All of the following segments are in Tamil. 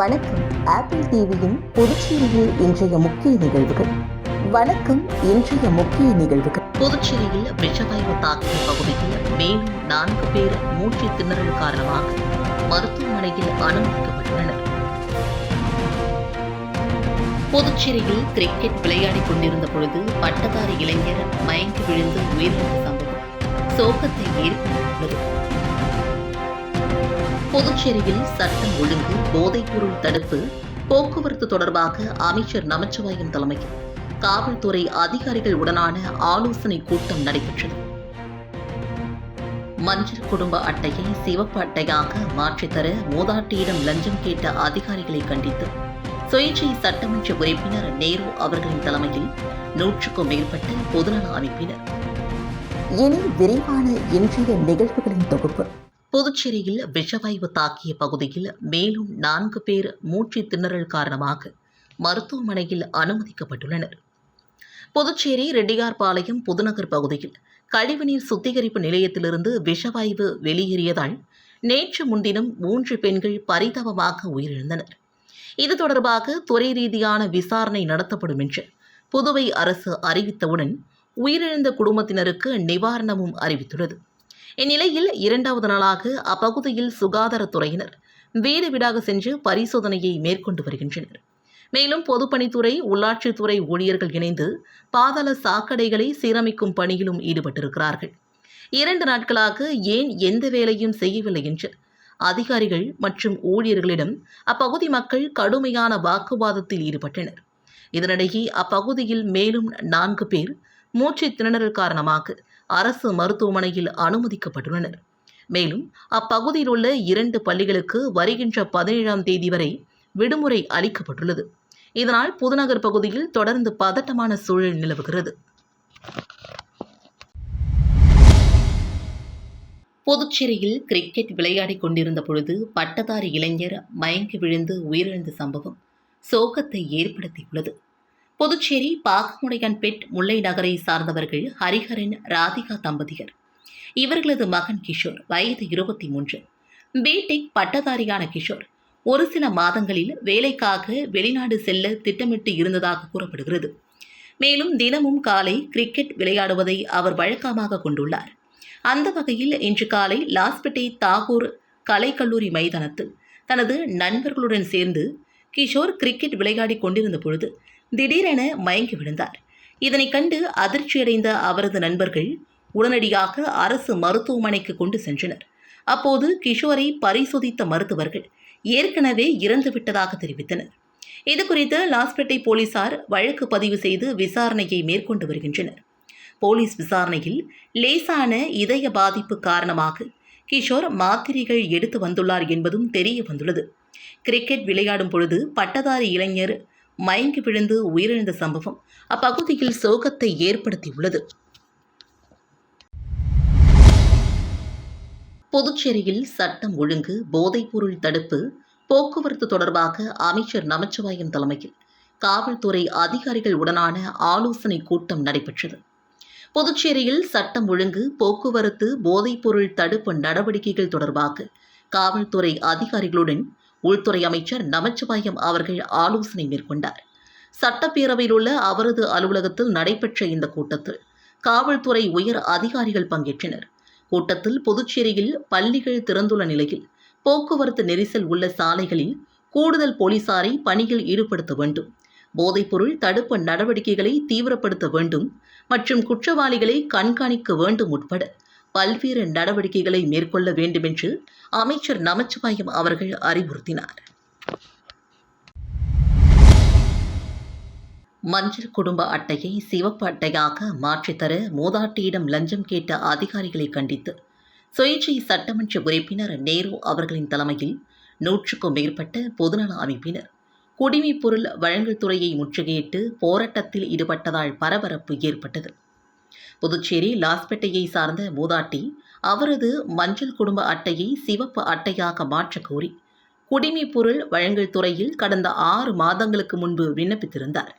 வணக்கம். ஆப்பிள் டிவியின் புதுச்சேரியில் இன்றைய முக்கிய நிகழ்வுகள். வணக்கம் இன்றைய முக்கிய நிகழ்வுகள். புதுச்சேரியில் விஷவாயு தாக்கிய பகுதியில் மேலும் நான்கு பேர் மூச்சு திணறல் காரணமாக மருத்துவமனையில் அனுமதிக்கப்பட்டுள்ளனர். புதுச்சேரியில் கிரிக்கெட் விளையாடிக் கொண்டிருந்த பொழுது பட்டதாரி இளைஞர் மயங்கி விழுந்து உயிரிழந்த சம்பவம் சோகத்தை ஏற்படுத்தியுள்ளது. புதுச்சேரியில் சட்டம் ஒழுங்கு போதைப்பொருள் தடுப்பு போக்குவரத்து தொடர்பாக அமைச்சர் நமச்சிவாயம் தலைமையில் காவல்துறை அதிகாரிகள் உடனான ஆலோசனை கூட்டம் நடைபெற்றது. மஞ்சள் குடும்ப அட்டையை சிவப்பு அட்டையாக மாற்றித்தர மூதாட்டியிடம் லஞ்சம் கேட்ட அதிகாரிகளை கண்டித்து சுயேட்சை சட்டமன்ற உறுப்பினர் நேரு அவர்களின் தலைமையில் நூற்றுக்கும் மேற்பட்ட பொதுநல அமைப்பினர். இனி விரிவான இன்றைய நிகழ்வுகளின் தொகுப்பு. புதுச்சேரியில் விஷவாயு தாக்கிய பகுதியில் மேலும் நான்கு பேர் மூச்சு திணறல் காரணமாக மருத்துவமனையில் அனுமதிக்கப்பட்டுள்ளனர். புதுச்சேரி ரெட்டியார்பாளையம் புதுநகர் பகுதியில் கழிவுநீர் சுத்திகரிப்பு நிலையத்திலிருந்து விஷவாயு வெளியேறியதால் நேற்று முன்தினம் மூன்று பெண்கள் பரிதாபமாக உயிரிழந்தனர். இது தொடர்பாக துறை ரீதியான விசாரணை நடத்தப்படும் என்று புதுவை அரசு அறிவித்தவுடன் உயிரிழந்த குடும்பத்தினருக்கு நிவாரணமும் அறிவித்துள்ளது. இந்நிலையில் இரண்டாவது நாளாக அப்பகுதியில் சுகாதாரத்துறையினர் வீடு வீடாக சென்று பரிசோதனையை மேற்கொண்டு வருகின்றனர். மேலும் பொதுப்பணித்துறை உள்ளாட்சித்துறை ஊழியர்கள் இணைந்து பாதாள சாக்கடைகளை சீரமைக்கும் பணியிலும் ஈடுபட்டிருக்கிறார்கள். இரண்டு நாட்களாக ஏன் எந்த வேலையும் செய்யவில்லை என்று அதிகாரிகள் மற்றும் ஊழியர்களிடம் அப்பகுதி மக்கள் கடுமையான வாக்குவாதத்தில் ஈடுபட்டனர். இதனிடையே அப்பகுதியில் மேலும் நான்கு பேர் மூச்சு திணறல் காரணமாக அரசு மருத்துவமனையில் அனுமதிக்கப்பட்டுள்ளனர். மேலும் அப்பகுதியில் உள்ள இரண்டு பள்ளிகளுக்கு வருகின்ற பதினேழாம் தேதி வரை விடுமுறை அளிக்கப்பட்டுள்ளது. இதனால் புதுநகர் பகுதியில் தொடர்ந்து பதட்டமான சூழல் நிலவுகிறது. புதுச்சேரியில் கிரிக்கெட் விளையாடிக் கொண்டிருந்த பொழுது பட்டதாரி இளைஞர் மயங்கி விழுந்து உயிரிழந்த சம்பவம் சோகத்தை ஏற்படுத்தியுள்ளது. புதுச்சேரி பாகமுடையான்பேட் முல்லை நகரை சார்ந்தவர்கள் ஹரிஹரன் ராதிகா தம்பதியர். இவர்களது மகன் கிஷோர் வயது இருபத்தி மூன்று பிடெக் பட்டதாரியான கிஷோர் ஒரு சில மாதங்களில் வேலைக்காக வெளிநாடு செல்ல திட்டமிட்டு இருந்ததாக கூறப்படுகிறது. மேலும் தினமும் காலை கிரிக்கெட் விளையாடுவதை அவர் வழக்கமாக கொண்டுள்ளார். அந்த வகையில் இன்று காலை லாஸ்பேட்டை தாகூர் கலைக்கல்லூரி மைதானத்தில் தனது நண்பர்களுடன் சேர்ந்து கிஷோர் கிரிக்கெட் விளையாடிக் கொண்டிருந்த பொழுது திடீரென மயங்கி விழுந்தார். இதனை கண்டு அதிர்ச்சியடைந்த அவரது நண்பர்கள் உடனடியாக அரசு மருத்துவமனைக்கு கொண்டு சென்றனர். அப்போது கிஷோரை பரிசோதித்த மருத்துவர்கள் ஏற்கனவே இறந்துவிட்டதாக தெரிவித்தனர். இதுகுறித்து லாஸ்பேட்டை போலீசார் வழக்கு பதிவு செய்து விசாரணையை மேற்கொண்டு வருகின்றனர். போலீஸ் விசாரணையில் லேசான இதய பாதிப்பு காரணமாக கிஷோர் மாத்திரைகள் எடுத்து வந்துள்ளார் என்பதும் தெரிய வந்துள்ளது. கிரிக்கெட் விளையாடும் பொழுது பட்டதாரி இளைஞர் மயங்கி விழுந்து உயிரிழந்த சம்பவம் அப்பகுதியில் சோகத்தை ஏற்படுத்தியுள்ளது. புதுச்சேரியில் சட்டம் ஒழுங்கு போதைப்பொருள் தடுப்பு போக்குவரத்து தொடர்பாக அமைச்சர் நமச்சிவாயம் தலைமையில் காவல்துறை அதிகாரிகள் உடனான ஆலோசனை கூட்டம் நடைபெற்றது. புதுச்சேரியில் சட்டம் ஒழுங்கு போக்குவரத்து போதைப்பொருள் தடுப்பு நடவடிக்கைகள் தொடர்பாக காவல்துறை அதிகாரிகளுடன் உள்துறை அமைச்சர் நமச்சிவாயம் அவர்கள் ஆலோசனை மேற்கொண்டார். சட்டப்பேரவையில் உள்ள அவரது அலுவலகத்தில் நடைபெற்ற இந்த கூட்டத்தில் காவல்துறை உயர் அதிகாரிகள் பங்கேற்றனர். கூட்டத்தில் புதுச்சேரியில் பள்ளிகள் திறந்துள்ள நிலையில் போக்குவரத்து நெரிசல் உள்ள சாலைகளில் கூடுதல் போலீசாரை பணியில் ஈடுபடுத்த வேண்டும். போதைப்பொருள் தடுப்பு நடவடிக்கைகளை தீவிரப்படுத்த வேண்டும் மற்றும் குற்றவாளிகளை கண்காணிக்க வேண்டும் உட்பட பல்வேறு நடவடிக்கைகளை மேற்கொள்ள வேண்டுமென்று அமைச்சர் நமச்சிவாயம் அவர்கள் அறிவுறுத்தினார். மஞ்சள் குடும்ப அட்டையை சிவப்பு அட்டையாக மாற்றித்தர மூதாட்டியிடம் லஞ்சம் கேட்ட அதிகாரிகளை கண்டித்து சுயேட்சை சட்டமன்ற உறுப்பினர் நேரு அவர்களின் தலைமையில் நூற்றுக்கும் மேற்பட்ட பொதுநல அமைப்பினர் குடிமைப் பொருள் வழங்கல் துறையை முற்றுகையிட்டு போராட்டத்தில் ஈடுபட்டதால் பரபரப்பு ஏற்பட்டது. புதுச்சேரி லாஸ்பேட்டையை சார்ந்த மூதாட்டி அவரது மஞ்சள் குடும்ப அட்டையை சிவப்பு அட்டையாக மாற்றக் கோரி குடிமைப் பொருள் வழங்கல் துறையில் கடந்த ஆறு மாதங்களுக்கு முன்பு விண்ணப்பித்திருந்தார்.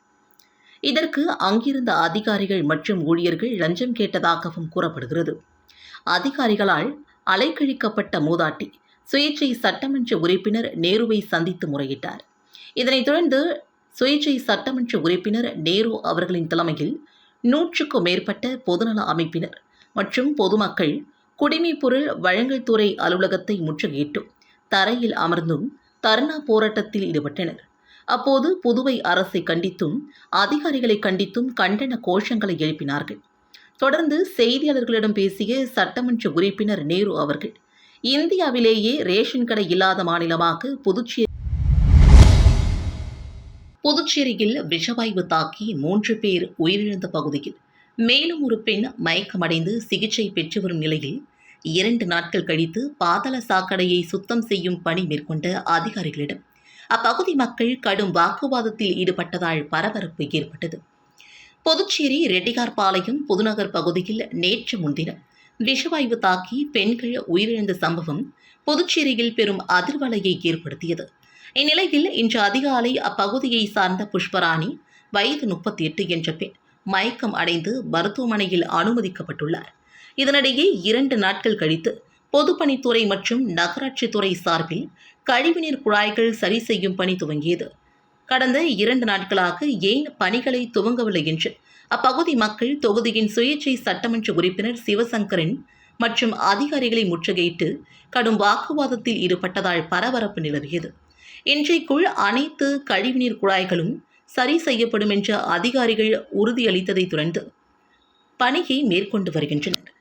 இதற்கு அங்கிருந்த அதிகாரிகள் மற்றும் ஊழியர்கள் லஞ்சம் கேட்டதாகவும் கூறப்படுகிறது. அதிகாரிகளால் அலைக்கழிக்கப்பட்ட மூதாட்டி சுயேட்சை சட்டமன்ற உறுப்பினர் நேருவை சந்தித்து முறையிட்டார். இதனைத் தொடர்ந்து சுயேட்சை சட்டமன்ற உறுப்பினர் நேரு அவர்களின் தலைமையில் நூற்றுக்கும் மேற்பட்ட பொதுநல அமைப்பினர் மற்றும் பொதுமக்கள் குடிமைப் பொருள் வழங்கல் துறை அலுவலகத்தை முற்றுகையிட்டும். தரையில் அமர்ந்தும் தர்ணா போராட்டத்தில் ஈடுபட்டனர். அப்போது புதுவை அரசை கண்டித்தும் அதிகாரிகளை கண்டித்தும் கண்டன கோஷங்களை எழுப்பினார்கள். தொடர்ந்து செய்தியாளர்களிடம் பேசிய சட்டமன்ற உறுப்பினர் நேரு அவர்கள் இந்தியாவிலேயே ரேஷன் கடை இல்லாத மாநிலமாக புதுச்சேரி புதுச்சேரியில் விஷவாயு தாக்கி மூன்று பேர் உயிரிழந்த பகுதியில் மேலும் ஒரு பெண் மயக்கமடைந்து சிகிச்சை பெற்று வரும் நிலையில் இரண்டு நாட்கள் கழித்து பாதாள சாக்கடையை சுத்தம் செய்யும் பணி மேற்கொண்ட அதிகாரிகளிடம் அப்பகுதி மக்கள் கடும் வாக்குவாதத்தில் ஈடுபட்டதால் பரபரப்பு ஏற்பட்டது. புதுச்சேரி ரெட்டிகார்பாளையம் புதுநகர் பகுதியில் நேற்று முன்தினம் விஷவாயு தாக்கி பெண்கள் உயிரிழந்த சம்பவம் புதுச்சேரியில் பெரும் அதிர்வலையை ஏற்படுத்தியது. இந்நிலையில் இன்று அதிகாலை அப்பகுதியை சார்ந்த புஷ்பராணி வயது முப்பத்தி எட்டு என்ற பெண் மயக்கம் அடைந்து மருத்துவமனையில் அனுமதிக்கப்பட்டுள்ளார். இதனிடையே இரண்டு நாட்கள் கழித்து பொதுப்பணித்துறை மற்றும் நகராட்சித்துறை சார்பில் கழிவுநீர் குழாய்கள் சரி செய்யும் பணி துவங்கியது. கடந்த இரண்டு நாட்களாக ஏன் பணிகளை துவங்கவில்லை என்று அப்பகுதி மக்கள் தொகுதியின் சுயேட்சை சட்டமன்ற உறுப்பினர் சிவசங்கரன் மற்றும் அதிகாரிகளை முற்றுகையிட்டு கடும் வாக்குவாதத்தில் ஈடுபட்டதால் பரபரப்பு நிலவியது. இன்றைக்குள் அனைத்து கழிவுநீர் குழாய்களும் சரி செய்யப்படும் என்ற அதிகாரிகள் உறுதியளித்ததை தொடர்ந்து பணியை மேற்கொண்டு வருகின்றனர்.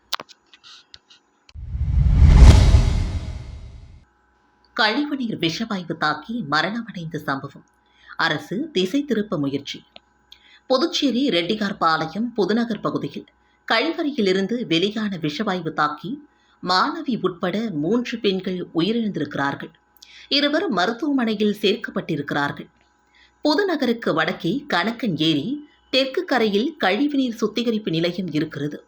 கழிவுநீர் விஷவாயு தாக்கி மரணமடைந்த சம்பவம். அரசு திசை திருப்ப முயற்சி. புதுச்சேரி ரெட்டிகார்பாளையம் புதுநகர் பகுதியில் கழிவறையிலிருந்து வெளியான விஷவாயு தாக்கி மாணவி உட்பட மூன்று பெண்கள் உயிரிழந்திருக்கிறார்கள். இருவர் மருத்துவமனையில் சேர்க்கப்பட்டிருக்கிறார்கள். புதுநகருக்கு வடக்கே கணக்கன் ஏரி தெற்கு கரையில் கழிவுநீர் சுத்திகரிப்பு நிலையம் இருக்கிறது.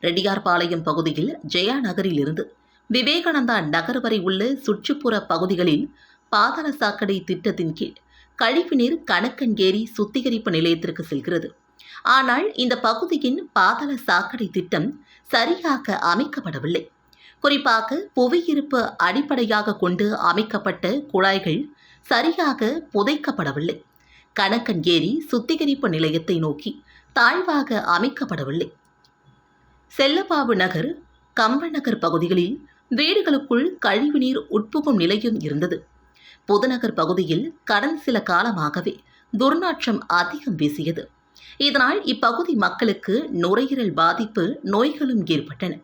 ரெட்டியார்பாளையம் பகுதியில் ஜெயா நகரில் இருந்து விவேகானந்தா நகர் வரை உள்ள சுற்றுப்புற பகுதிகளில் பாதாள சாக்கடை திட்டத்தின் கீழ் கழிவுநீர் கணக்கன் ஏரி சுத்திகரிப்பு நிலையத்திற்கு செல்கிறது. ஆனால் இந்த பகுதியின் பாதாள சாக்கடை திட்டம் சரியாக அமைக்கப்படவில்லை. குறிப்பாக புவியிருப்பு அடிப்படையாக கொண்டு அமைக்கப்பட்ட குழாய்கள் சரியாக புதைக்கப்படவில்லை. கணக்கன் ஏரி சுத்திகரிப்பு நிலையத்தை நோக்கி தாழ்வாக அமைக்கப்படவில்லை. செல்லபாபு நகர் கம்பநகர் பகுதிகளில் வீடுகளுக்குள் கழிவுநீர் உட்புகும் நிலையும் இருந்தது. புதுநகர் பகுதியில் கடந்த சில காலமாகவே துர்நாற்றம் அதிகம் வீசியது. இதனால் இப்பகுதி மக்களுக்கு நுரையீரல் பாதிப்பு நோய்களும் ஏற்பட்டன.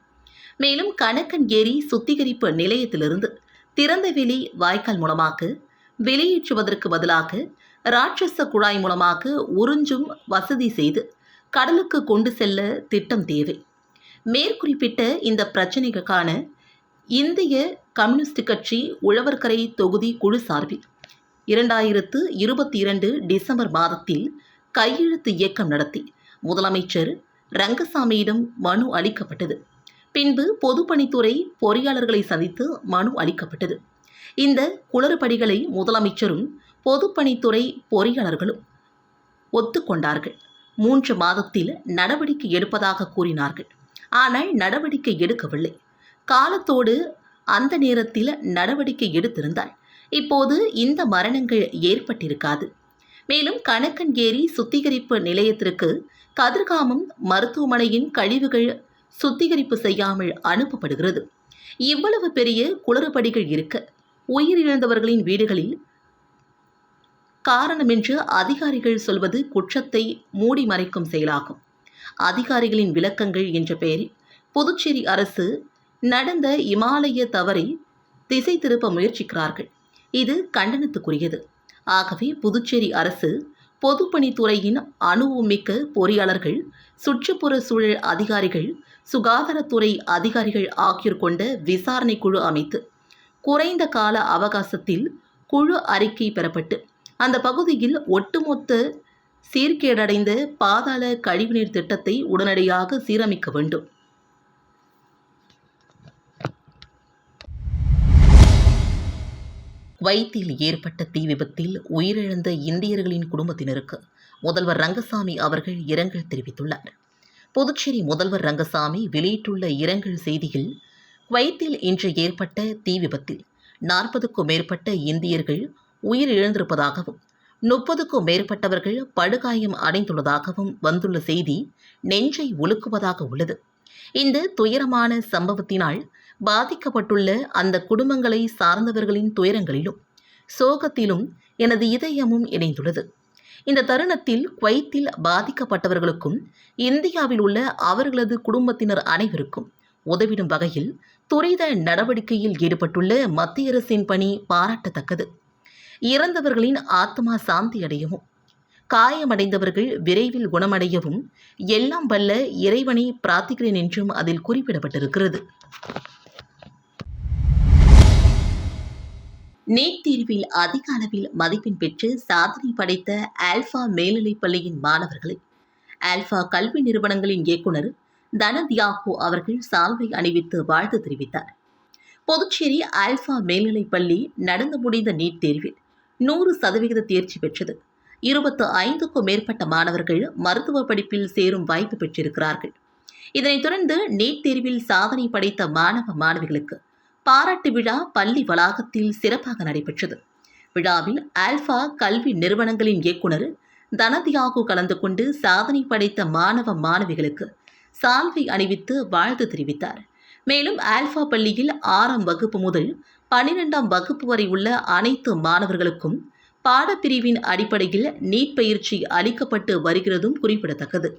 மேலும் கணக்கன் ஏரி சுத்திகரிப்பு நிலையத்திலிருந்து திறந்தவெளி வாய்க்கால் மூலமாக வெளியேற்றுவதற்கு பதிலாக ராட்சச குழாய் மூலமாக உறிஞ்சும் வசதி செய்து கடலுக்கு கொண்டு செல்ல திட்டம் தேவை. மேற்குறிப்பிட்ட இந்த பிரச்சனைக்கான இந்திய கம்யூனிஸ்ட் கட்சி உழவர்கரை தொகுதி குழு சார்பில் இரண்டாயிரத்து இருபத்தி இரண்டு டிசம்பர் மாதத்தில் கையெழுத்து இயக்கம் நடத்தி முதலமைச்சர் ரங்கசாமியிடம் மனு அளிக்கப்பட்டது. பின்பு பொதுப்பணித்துறை பொறியாளர்களை சந்தித்து மனு அளிக்கப்பட்டது. இந்த குளறுபடிகளை முதலமைச்சரும் பொதுப்பணித்துறை பொறியாளர்களும் ஒத்துக்கொண்டார்கள். மூன்று மாதத்தில் நடவடிக்கை எடுப்பதாக கூறினார்கள். ஆனால் நடவடிக்கை எடுக்கவில்லை. காலத்தோடு அந்த நேரத்தில் நடவடிக்கை எடுத்திருந்தால் இப்போது இந்த மரணங்கள் ஏற்பட்டிருக்காது. மேலும் கணக்கன் ஏரி சுத்திகரிப்பு நிலையத்திற்கு கதிர்காமம் மருத்துவமனையின் கழிவுகள் சுத்திகரிப்பு செய்யாமல் அனுப்பப்படுகிறது. இவ்வளவு பெரிய குளறுபடிகள் இருக்க உயிரிழந்தவர்களின் வீடுகளில் காரணமென்று அதிகாரிகள் சொல்வது குற்றத்தை மூடி மறைக்கும் செயலாகும். அதிகாரிகளின் விளக்கங்கள் என்ற பெயரில் புதுச்சேரி அரசு நடந்த இமாலய தவறை திசை திருப்ப முயற்சிக்கிறார்கள். இது கண்டனத்துக்குரியது. ஆகவே புதுச்சேரி அரசு பொதுப்பணித்துறையின் அனுபவமிக்க பொறியாளர்கள் சுற்றுப்புற சூழல் அதிகாரிகள் சுகாதாரத்துறை அதிகாரிகள் ஆகியோர் கொண்ட விசாரணை குழு அமைத்து குறைந்த கால அவகாசத்தில் குழு அறிக்கை பெறப்பட்டு அந்த பகுதியில் ஒட்டுமொத்த சீர்கேடடைந்த பாதாள கழிவுநீர் திட்டத்தை உடனடியாக சீரமைக்க வேண்டும். குவைத்தில் ஏற்பட்ட தீ விபத்தில் உயிரிழந்த இந்தியர்களின் குடும்பத்தினருக்கு முதல்வர் ரங்கசாமி அவர்கள் இரங்கல் தெரிவித்துள்ளார். புதுச்சேரி முதல்வர் ரங்கசாமி வெளியிட்டுள்ள இரங்கல் செய்தியில் குவைத்தில் இன்று ஏற்பட்ட தீ விபத்தில் நாற்பதுக்கும் மேற்பட்ட இந்தியர்கள் உயிரிழந்திருப்பதாகவும் முப்பதுக்கும் மேற்பட்டவர்கள் படுகாயம் அடைந்துள்ளதாகவும் வந்துள்ள செய்தி நெஞ்சை ஒழுக்குவதாக உள்ளது. இந்த துயரமான சம்பவத்தினால் பாதிக்கப்பட்டுள்ள அந்த குடும்பங்களை சார்ந்தவர்களின் துயரங்களிலும் சோகத்திலும் எனது இதயமும் இணைந்துள்ளது. இந்த தருணத்தில் குவைத்தில் பாதிக்கப்பட்டவர்களுக்கும் இந்தியாவில் உள்ள அவர்களது குடும்பத்தினர் அனைவருக்கும் உதவிடும் வகையில் துரித நடவடிக்கையில் ஈடுபட்டுள்ள மத்திய அரசின் பணி பாராட்டத்தக்கது. இறந்தவர்களின் ஆத்மா சாந்தி அடையவும் காயமடைந்தவர்கள் விரைவில் குணமடையவும் எல்லாம் வல்ல இறைவனை பிரார்த்திக்கிறேன் என்றும் அதில் குறிப்பிடப்பட்டிருக்கிறது. நீட் தேர்வில் அதிக அளவில் மதிப்பெண் பெற்று சாதனை படைத்த ஆல்பா மேல்நிலைப் பள்ளியின் மாணவர்களை ஆல்பா கல்வி நிறுவனங்களின் இயக்குனர் தனதியாகோ அவர்கள் சால்வை அணிவித்து வாழ்த்து தெரிவித்தார். புதுச்சேரி ஆல்பா மேல்நிலைப் பள்ளி நடந்து முடிந்த நீட் தேர்வில் நூறு சதவிகித தேர்ச்சி பெற்றது. இருபத்து ஐந்துக்கும் மேற்பட்ட மாணவர்கள் மருத்துவ படிப்பில் சேரும் வாய்ப்பு பெற்றிருக்கிறார்கள். இதனைத் தொடர்ந்து நீட் தேர்வில் சாதனை படைத்த மாணவ மாணவிகளுக்கு பாராட்டு விழா பள்ளி வளாகத்தில் சிறப்பாக நடைபெற்றது. விழாவில் ஆல்பா கல்வி நிறுவனங்களின் இயக்குனர் தனதியாகு கலந்து கொண்டு சாதனை படைத்த மாணவ மாணவிகளுக்கு சால்வை அணிவித்து வாழ்த்து தெரிவித்தார். மேலும் ஆல்பா பள்ளியில் ஆறாம் வகுப்பு முதல் பன்னிரெண்டாம் வகுப்பு வரை உள்ள அனைத்து மாணவர்களுக்கும் பாடப்பிரிவின் அடிப்படையில் நீட் பயிற்சி அளிக்கப்பட்டு வருகிறதும் குறிப்பிடத்தக்கது.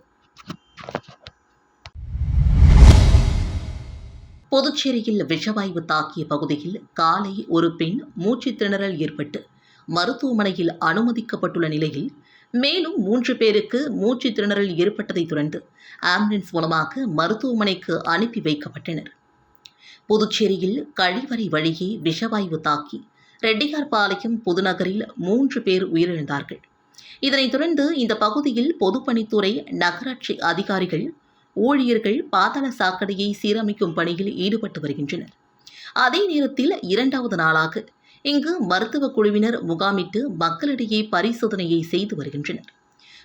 புதுச்சேரியில் விஷவாயு தாக்கிய பகுதியில் காலை ஒரு பெண் மூச்சு திணறல் ஏற்பட்டு மருத்துவமனையில் அனுமதிக்கப்பட்டுள்ள நிலையில் மேலும் மூன்று பேருக்கு மூச்சு திணறல் ஏற்பட்டதைத் தொடர்ந்து ஆம்புலன்ஸ் மூலமாக மருத்துவமனைக்கு அனுப்பி வைக்கப்பட்டனர். புதுச்சேரியில் கழிவறை வழியே விஷவாயு தாக்கி ரெட்டியார்பாளையம் புதுநகரில் மூன்று பேர் உயிரிழந்தார்கள். இதனைத் தொடர்ந்து இந்த பகுதியில் பொதுப்பணித்துறை நகராட்சி அதிகாரிகள் ஊழியர்கள் பாதாள சாக்கடையை சீரமைக்கும் பணியில் ஈடுபட்டு வருகின்றனர். அதே நேரத்தில் இரண்டாவது நாளாக இங்கு மருத்துவ குழுவினர் முகாமிட்டு மக்களிடையே பரிசோதனையை செய்து வருகின்றனர்.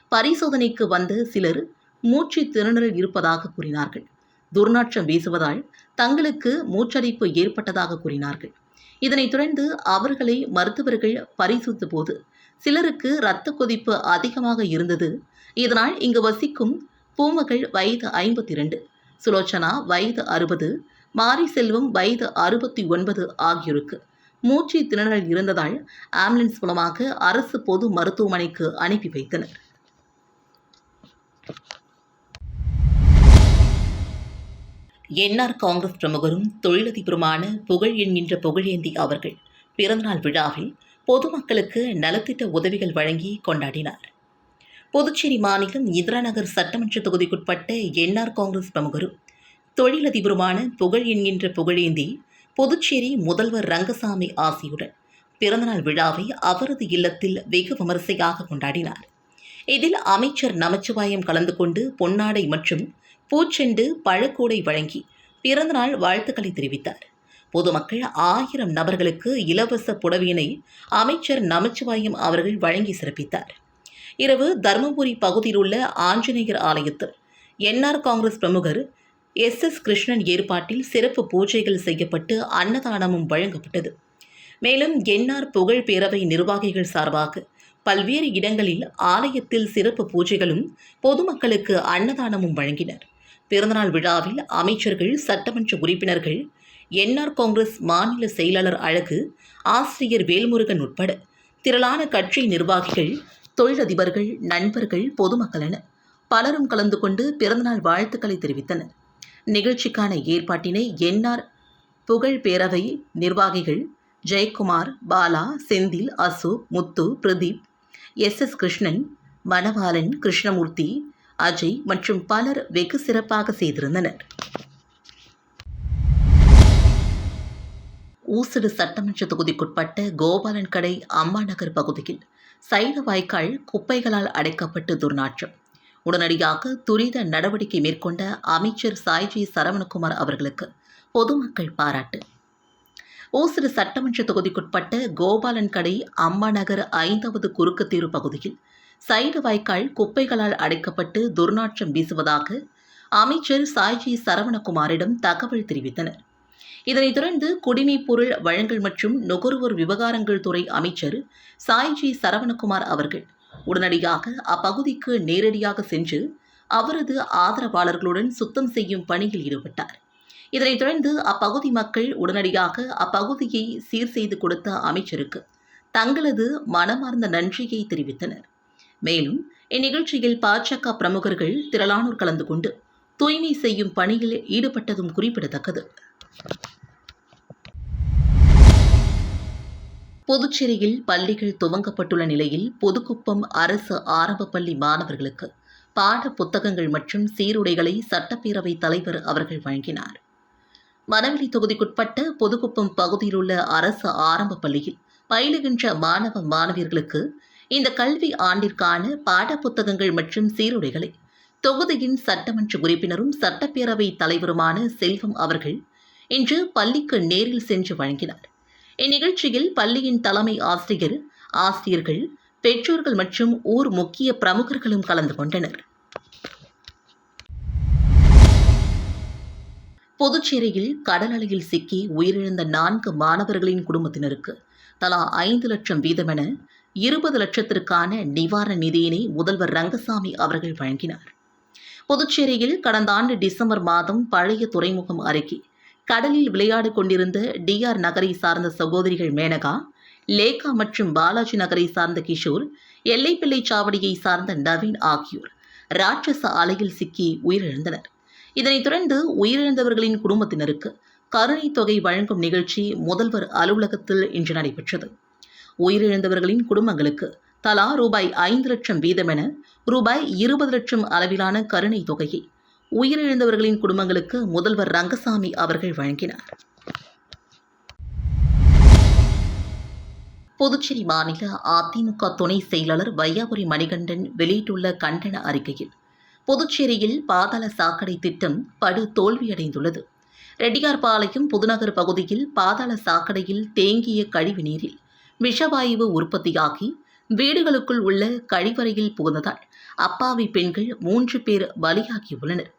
பரிசோதனைக்கு வந்த சிலர் மூச்சு திணறல் இருப்பதாக கூறினார்கள். துர்நாற்றம் வீசுவதால் தங்களுக்கு மூச்சடைப்பு ஏற்பட்டதாக கூறினார்கள். இதனைத் தொடர்ந்து அவர்களை மருத்துவர்கள் பரிசோதித்த போது சிலருக்கு இரத்த கொதிப்பு அதிகமாக இருந்தது. இதனால் இங்கு வசிக்கும் பூமகள் வயது ஐம்பத்தி இரண்டு சுலோச்சனா வயது அறுபது மாரி செல்வம் வயது அறுபத்தி ஒன்பது ஆகியோருக்கு மூச்சு திணறல் இருந்ததால் ஆம்புலன்ஸ் மூலமாக அரசு பொது மருத்துவமனைக்கு அனுப்பி வைத்தனர். என்ஆர் காங்கிரஸ் பிரமுகரும் தொழிலதிபருமான புகழ் என்கின்ற புகழேந்தி அவர்கள் பிறந்தநாள் விழாவில் பொதுமக்களுக்கு நலத்திட்ட உதவிகள் வழங்கி கொண்டாடினார். புதுச்சேரி மாநிலம் இந்திராநகர் சட்டமன்ற தொகுதிக்குட்பட்ட என்ஆர் காங்கிரஸ் பிரமுகரும் தொழிலதிபருமான புகழ் என்கின்ற புகழேந்தி புதுச்சேரி முதல்வர் ரங்கசாமி ஆசியுடன் பிறந்தநாள் விழாவை அவரது இல்லத்தில் வெகு விமரிசையாக கொண்டாடினார். இதில் அமைச்சர் நமச்சிவாயம் கலந்து கொண்டு பொன்னாடை மற்றும் பூச்செண்டு பழக்கூடை வழங்கி பிறந்தநாள் வாழ்த்துக்களை தெரிவித்தார். பொதுமக்கள் ஆயிரம் நபர்களுக்கு இலவச புடவையினை அமைச்சர் நமச்சிவாயம் அவர்கள் வழங்கி சிறப்பித்தார். இரவு தருமபுரி பகுதியில் உள்ள ஆஞ்சநேயர் ஆலயத்தில் என்ஆர் காங்கிரஸ் பிரமுகர் எஸ் எஸ் கிருஷ்ணன் ஏற்பாட்டில் சிறப்பு பூஜைகள் செய்யப்பட்டு அன்னதானமும் வழங்கப்பட்டது. மேலும் என்ஆர் புகழ் பேரவை நிர்வாகிகள் சார்பாக பல்வேறு இடங்களில் ஆலயத்தில் சிறப்பு பூஜைகளும் பொதுமக்களுக்கு அன்னதானமும் வழங்கினர். பிறந்தநாள் விழாவில் அமைச்சர்கள் சட்டமன்ற உறுப்பினர்கள் என்ஆர் காங்கிரஸ் மாநில செயலாளர் அழகு ஆசிரியர் வேல்முருகன் உட்பட திரளான கட்சி நிர்வாகிகள் தொழிலதிபர்கள் நண்பர்கள் பொதுமக்கள் என பலரும் கலந்து கொண்டு பிறந்தநாள் வாழ்த்துக்களை தெரிவித்தனர். நிகழ்ச்சிக்கான ஏற்பாட்டினை என்ஆர் புகழ் பேரவை நிர்வாகிகள் ஜெயக்குமார் பாலா செந்தில் அசு முத்து பிரதீப் எஸ். எஸ். கிருஷ்ணன் மணவாளன் கிருஷ்ணமூர்த்தி அஜய் மற்றும் பலர் வெகு சிறப்பாக செய்திருந்தனர். ஊசடு சட்டமன்ற தொகுதிக்குட்பட்ட கோபாலன் கடை அம்மா நகர் பகுதியில் சைன வாய்க்கால் குப்பைகளால் அடைக்கப்பட்டு துர்நாற்றம். உடனடியாக துரித நடவடிக்கை மேற்கொண்ட அமைச்சர் சாய்ஜி சரவணகுமார் அவர்களுக்கு பொதுமக்கள் பாராட்டு. ஓசிறு சட்டமன்ற தொகுதிக்குட்பட்ட கோபாலன் கடை அம்மா நகர் ஐந்தாவது குறுக்குத்தீரு பகுதியில் சைடு வாய்க்கால் குப்பைகளால் அடைக்கப்பட்டு துர்நாற்றம் வீசுவதாக அமைச்சர் சாய்ஜி சரவணகுமாரிடம் தகவல் தெரிவித்தனர். இதனைத் தொடர்ந்து குடிமைப் பொருள் வழங்கல் மற்றும் நுகர்வோர் விவகாரங்கள் துறை அமைச்சர் சாய்ஜி சரவணகுமார் அவர்கள் உடனடியாக அப்பகுதிக்கு நேரடியாக சென்று அவரது ஆதரவாளர்களுடன் சுத்தம் செய்யும் பணியில் ஈடுபட்டார். இதனைத் தொடர்ந்து அப்பகுதி மக்கள் உடனடியாக அப்பகுதியை சீர் செய்து கொடுத்த அமைச்சருக்கு தங்களது மனமார்ந்த நன்றியை தெரிவித்தனர். மேலும் இந்நிகழ்ச்சியில் பாஜக பிரமுகர்கள் திரளானோர் கலந்து கொண்டு தூய்மை செய்யும் பணியில் ஈடுபட்டதும் குறிப்பிடத்தக்கது. புதுச்சேரியில் பள்ளிகள் துவங்கப்பட்டுள்ள நிலையில் புதுக்குப்பம் அரசு ஆரம்ப பள்ளி மாணவர்களுக்கு பாட புத்தகங்கள் மற்றும் சீருடைகளை சட்டப்பேரவை தலைவர் அவர்கள் வழங்கினார். மணவெளி தொகுதிக்குட்பட்ட புதுக்குப்பம் பகுதியில் உள்ள அரசு ஆரம்ப பள்ளியில் பயிலுகின்ற மாணவ மாணவியர்களுக்கு இந்த கல்வி ஆண்டிற்கான பாட புத்தகங்கள் மற்றும் சீருடைகளை தொகுதியின் சட்டமன்ற உறுப்பினரும் சட்டப்பேரவை தலைவருமான செல்வம் அவர்கள் இன்று பள்ளிக்கு நேரில் சென்று வழங்கினார். இந்நிகழ்ச்சியில் பள்ளியின் தலைமை ஆசிரியர் ஆசிரியர்கள் பெற்றோர்கள் மற்றும் ஊர் முக்கிய பிரமுகர்களும் கலந்து கொண்டனர். புதுச்சேரியில் கடல் அலையில் சிக்கி உயிரிழந்த நான்கு மாணவர்களின் குடும்பத்தினருக்கு தலா ஐந்து லட்சம் வீதமென இருபது லட்சத்திற்கான நிவாரண நிதியினை முதல்வர் ரங்கசாமி அவர்கள் வழங்கினார். புதுச்சேரியில் கடந்த ஆண்டு டிசம்பர் மாதம் பழைய துறைமுகம் அருகே கடலில் விளையாடி கொண்டிருந்த டிஆர் நகரை சார்ந்த சகோதரிகள் மேனகா லேகா மற்றும் பாலாஜி நகரை சார்ந்த கிஷோர் எல்லைப்பிள்ளை சாவடியை சார்ந்த நவீன் ஆகியோர் ராட்சச அலையில் சிக்கி உயிரிழந்தனர். இதனைத் தொடர்ந்து உயிரிழந்தவர்களின் குடும்பத்தினருக்கு கருணை தொகை வழங்கும் நிகழ்ச்சி முதல்வர் அலுவலகத்தில் இன்று நடைபெற்றது. உயிரிழந்தவர்களின் குடும்பங்களுக்கு தலா ரூபாய் ஐந்து லட்சம் வீதமென ரூபாய் இருபது லட்சம் அளவிலான கருணை தொகையை உயிரிழந்தவர்களின் குடும்பங்களுக்கு முதல்வர் ரங்கசாமி அவர்கள் வழங்கினார். புதுச்சேரி மாநில அதிமுக துணை செயலாளர் வையாபுரி மணிகண்டன் வெளியிட்டுள்ள கண்டன அறிக்கையில் புதுச்சேரியில் பாதாள சாக்கடை திட்டம் படு தோல்வியடைந்துள்ளது. ரெட்டியார்பாளையம் புதுநகர் பகுதியில் பாதாள சாக்கடையில் தேங்கிய கழிவு நீரில் விஷவாயு உற்பத்தியாகி வீடுகளுக்குள் உள்ள கழிவறையில் புகுந்ததால் அப்பாவி பெண்கள் மூன்று பேர் பலியாகியுள்ளனர்.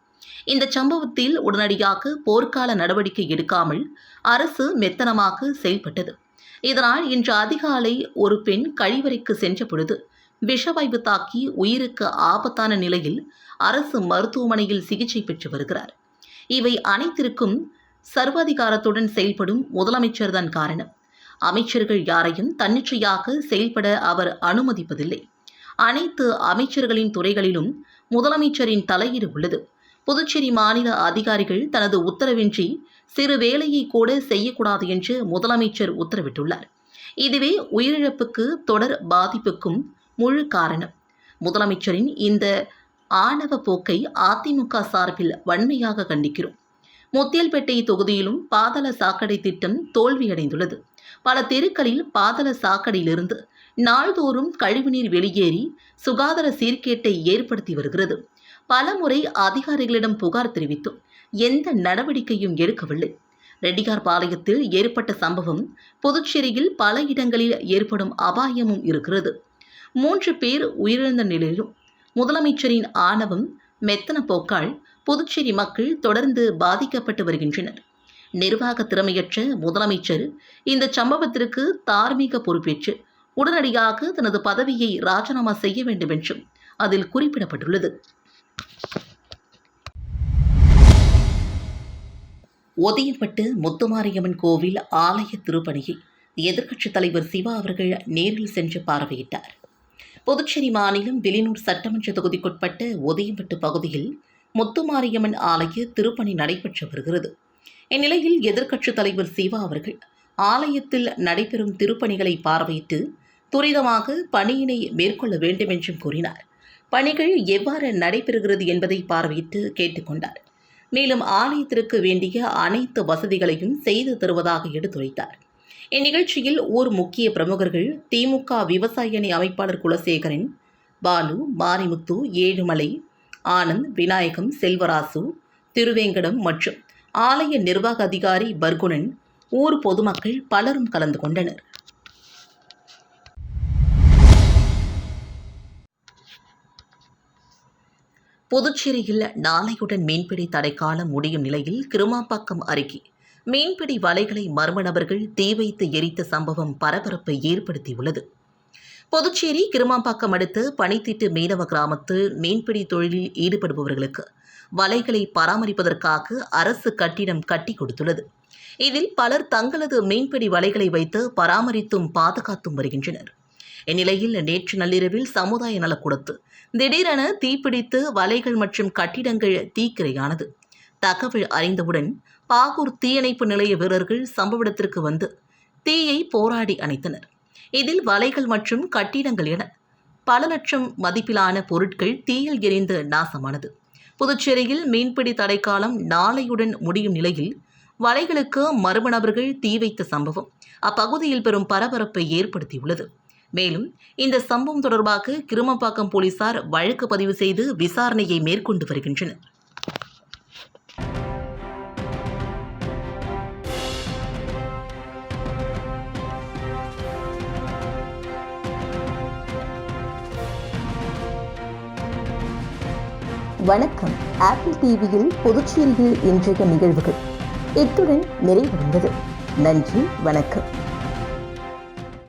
இந்த சம்பவத்தில் உடனடியாக போர்க்கால நடவடிக்கை எடுக்காமல் அரசு மெத்தனமாக செயல்பட்டது. இதனால் இன்று அதிகாலை ஒரு பெண் கழிவறைக்கு சென்ற பொழுது விஷவாய்வு தாக்கி உயிருக்கு ஆபத்தான நிலையில் அரசு மருத்துவமனையில் சிகிச்சை பெற்று வருகிறார். இவை அனைத்திற்கும் சர்வாதிகாரத்துடன் செயல்படும் முதலமைச்சர்தான் காரணம். அமைச்சர்கள் யாரையும் தன்னிச்சையாக செயல்பட அவர் அனுமதிப்பதில்லை. அனைத்து அமைச்சர்களின் துறைகளிலும் முதலமைச்சரின் தலையீடு உள்ளது. புதுச்சேரி மாநில அதிகாரிகள் தனது உத்தரவின்றி சிறு வேலையை கூட செய்யக்கூடாது என்று முதலமைச்சர் உத்தரவிட்டுள்ளார். இதுவே உயிரிழப்புக்கு தொடர் பாதிப்புக்கும் முழு காரணம். முதலமைச்சரின் இந்த ஆணவ போக்கை அதிமுக சார்பில் வன்மையாக கண்டிக்கிறோம். முத்தியல்பேட்டை தொகுதியிலும் பாதள சாக்கடை திட்டம் தோல்வியடைந்துள்ளது. பல தெருக்களில் பாதள சாக்கடையிலிருந்து நாள்தோறும் கழிவுநீர் வெளியேறி சுகாதார சீர்கேட்டை ஏற்படுத்தி வருகிறது. பலமுறை அதிகாரிகளிடம் புகார் தெரிவித்தும் எந்த நடவடிக்கையும் எடுக்கவில்லை. ரெட்டியார் பாளையத்தில் ஏற்பட்ட சம்பவம் புதுச்சேரியில் பல இடங்களில் ஏற்படும் அபாயமும் இருக்கிறது. மூன்று பேர் உயிரிழந்த நிலையிலும் முதலமைச்சரின் ஆணவம் மெத்தன போக்கால் புதுச்சேரி மக்கள் தொடர்ந்து பாதிக்கப்பட்டு வருகின்றனர். நிர்வாக திறமையற்ற முதலமைச்சர் இந்த சம்பவத்திற்கு தார்மீக பொறுப்பேற்று உடனடியாக தனது பதவியை ராஜினாமா செய்ய வேண்டும் என்றும் அதில் குறிப்பிடப்பட்டுள்ளது. ஒதியப்பட்டு முத்துமாரியம்மன் கோவில் ஆலய திருப்பணியை எதிர்க்கட்சித் தலைவர் சிவா அவர்கள் நேரில் சென்று பார்வையிட்டார். புதுச்சேரி மாநிலம் விலினூர் சட்டமன்ற தொகுதிக்குட்பட்ட ஒதியம்பட்டு பகுதியில் முத்துமாரியம்மன் ஆலய திருப்பணி நடைபெற்று வருகிறது. இந்நிலையில் எதிர்க்கட்சித் தலைவர் சிவா அவர்கள் ஆலயத்தில் நடைபெறும் திருப்பணிகளை பார்வையிட்டு துரிதமாக பணியினை மேற்கொள்ள வேண்டும் என்றும் கூறினார். பணிகள் எவ்வாறு நடைபெறுகிறது என்பதை பார்வையிட்டு கேட்டுக்கொண்டார். மேலும் ஆலயத்திற்கு வேண்டிய அனைத்து வசதிகளையும் செய்து தருவதாக எடுத்துரைத்தார். இந்நிகழ்ச்சியில் ஊர் முக்கிய பிரமுகர்கள் திமுக விவசாய அணி அமைப்பாளர் குலசேகரன் பாலு மாரிமுத்து ஏழுமலை ஆனந்த் விநாயகம் செல்வராசு திருவேங்கடம் மற்றும் ஆலய நிர்வாக அதிகாரி பர்குணன் ஊர் பொதுமக்கள் பலரும் கலந்து கொண்டனர். புதுச்சேரியில் நாளையுடன் மீன்பிடி தடைக்காலம் முடியும் நிலையில் கிருமாப்பாக்கம் அருகே மீன்பிடி வலைகளை மர்ம நபர்கள் தீ வைத்து எரித்த சம்பவம் பரபரப்பை ஏற்படுத்தியுள்ளது. புதுச்சேரி கிருமாம்பாக்கம் அடுத்த பனித்திட்டு மீனவ கிராமத்து மீன்பிடி தொழிலில் ஈடுபடுபவர்களுக்கு வலைகளை பராமரிப்பதற்காக அரசு கட்டிடம் கட்டி கொடுத்துள்ளது. இதில் பலர் தங்களது மீன்பிடி வலைகளை வைத்து பராமரித்தும் பாதுகாத்தும் வருகின்றனர். இந்நிலையில் நேற்று நள்ளிரவில் சமுதாய நலக்கூடத்து திடீரென தீப்பிடித்து வலைகள் மற்றும் கட்டிடங்கள் தீக்கிரையானது. தகவல் அறிந்தவுடன் பாகூர் தீயணைப்பு நிலைய வீரர்கள் சம்பவ இடத்திற்கு வந்து தீயை போராடி அணைத்தனர். இதில் வலைகள் மற்றும் கட்டிடங்கள் என பல லட்சம் மதிப்பிலான பொருட்கள் தீயில் எரிந்து நாசமானது. புதுச்சேரியில் மீன்பிடி தடைக்காலம் நாளையுடன் முடியும் நிலையில் வலைகளுக்கு மர்ம நபர்கள் தீ வைத்த சம்பவம் அப்பகுதியில் பெரும் பரபரப்பை ஏற்படுத்தியுள்ளது. மேலும் இந்த சம்பவம் தொடர்பாக கிருமம்பாக்கம் போலீசார் வழக்கு பதிவு செய்து விசாரணையை மேற்கொண்டு வருகின்றனர். வணக்கம். ஆப்பிள் டிவியில் புதுச்சேரியில் இன்றைய நிகழ்வுகள். இத்துடன் நிறைவடைந்தது. நன்றி வணக்கம்.